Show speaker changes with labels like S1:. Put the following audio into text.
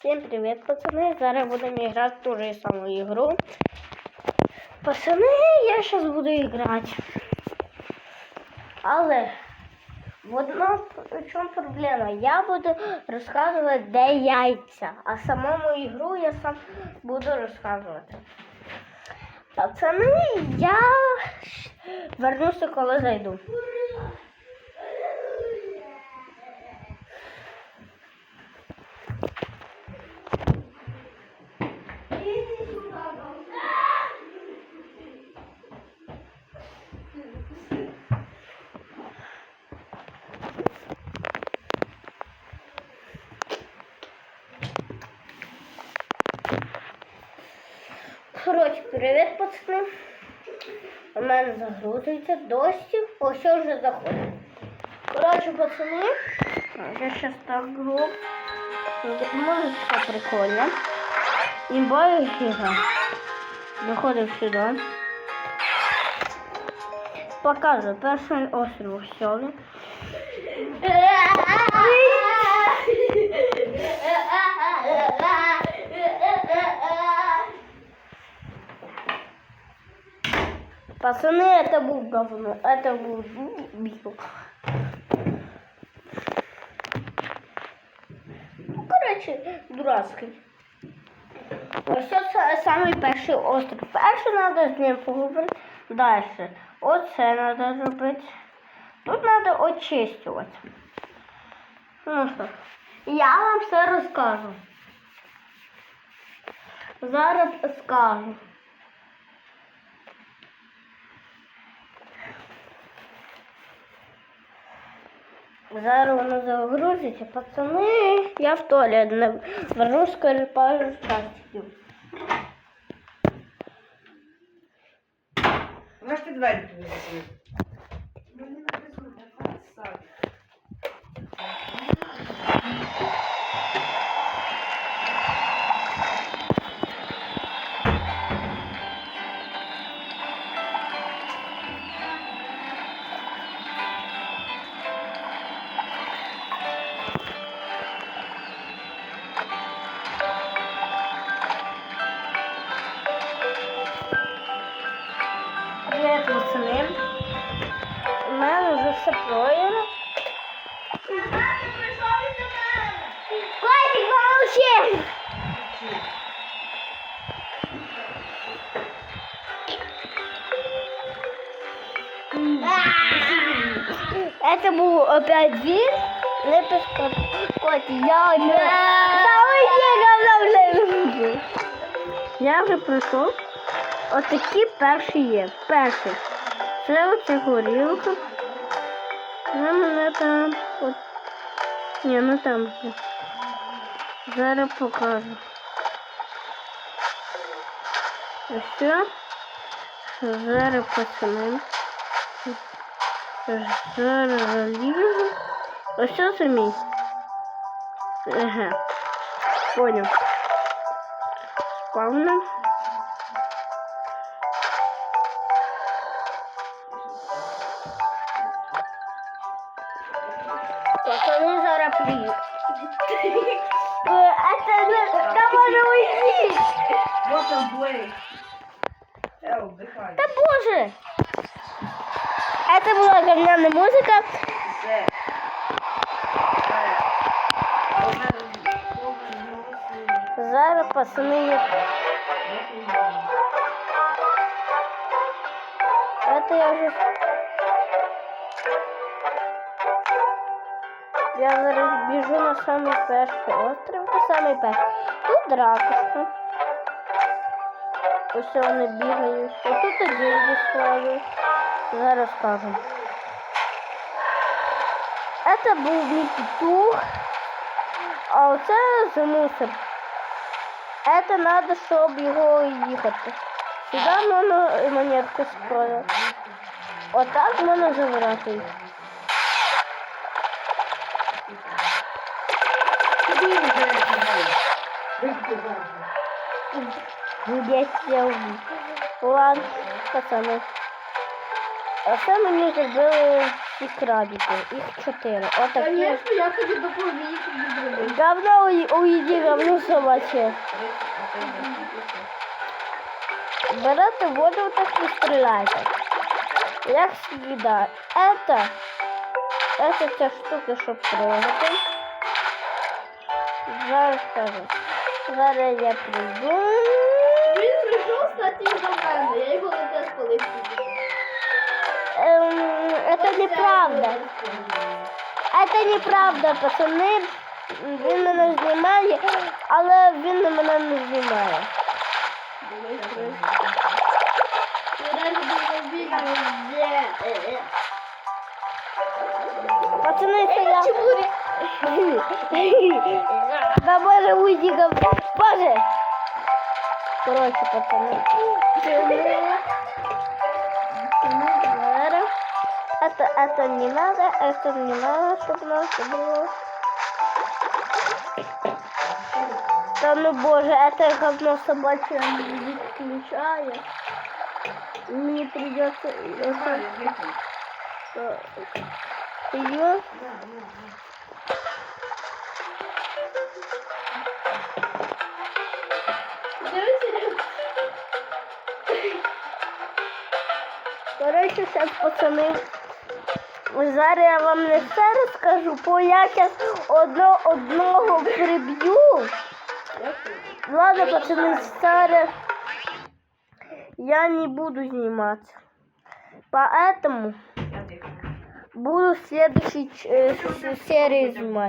S1: Всім привіт, пацани! Зараз будемо грати в ту ж саму ігру. Пацани, я зараз буду грати. Але в одному в проблема? Я буду розказувати, де яйця, а самому ігру я сам буду розказувати. Пацани, я вернуся, коли зайду. Коротше, привіт, пацани. У мене загрузується досі. Ось вже заходить. Коротше, пацани, я зараз так гру. Музичка прикольна. Імбою гіга. Виходив сюди. Показую перший острів у Пацаны, это был говно. Это был бил. Ну, коротше, дурацький. Ось самий перший острів. Перший треба з ним поговорити. Далі. Оце треба зробити. Тут треба очистувати. Ну що, я вам все розкажу. Зараз скажу. Зараз воно загрузиться, пацани. Я в туалет не вернусь, скоро пару часиків.
S2: Можете двері тобі
S1: вже все пройдено. Котик, помолчи! Это был опять вид. Не пускай. Котик, я не... Да уйди, Я вже пройшов. Отакі перші є. Перший. Це оця горілка. Вона мене там. От. Ні, ну там вже. Зараз покажу. Ось все. Зараз пацани. Зараз залізу. Ось що це мій. Ага. Понял. Спавна. Пацаны зараз приедут. Это не... Там можно уйти.
S2: Вот он, Блейк. Эл, вдихай.
S1: Да боже. Это была говняная музыка.
S2: Все. Все. Добре, добре, голосуй.
S1: Зараз пацаны є. Это я уже... Я зараз біжу на самий перший острів, на самий перший. Тут ракушка. Ось вони бігають. Отут один сховали. Зараз скажу. Это був мій петух. А оце за мусор. Это надо, щоб його їхати. Сюди можна монетку строїти. Отак можна забирати їх. Я вбив. Ладно, пацани. А це мені зробили ці крабики. Їх чотири. Отакі.
S2: Конечно, я тобі допоміг тобі зробити.
S1: Говно у- уйди, говно собаче. Берете воду так і стріляйте. Як всегда. Это, это ця штука, щоб пригати. Зараз скажу. Зараз я прийду.
S2: Він прийшов стати до мене, я його не те спалив.
S1: Ем, это неправда. Это неправда, пацани. Він мене знімає, але він мене не знімає. Пацани, це я. Да боже, уйди. Боже. Короче, пацаны. Это, это не надо, это не надо, чтобы у нас было. Да ну боже, это говно собачье не включает. Мне придется ее. Коротше, зараз пацани. Зараз я вам не все розкажу, бо я зараз одно, одного приб'ю. Ладно, пацани, зараз я не буду сниматься. Поэтому буду в следующей э, серии снимать.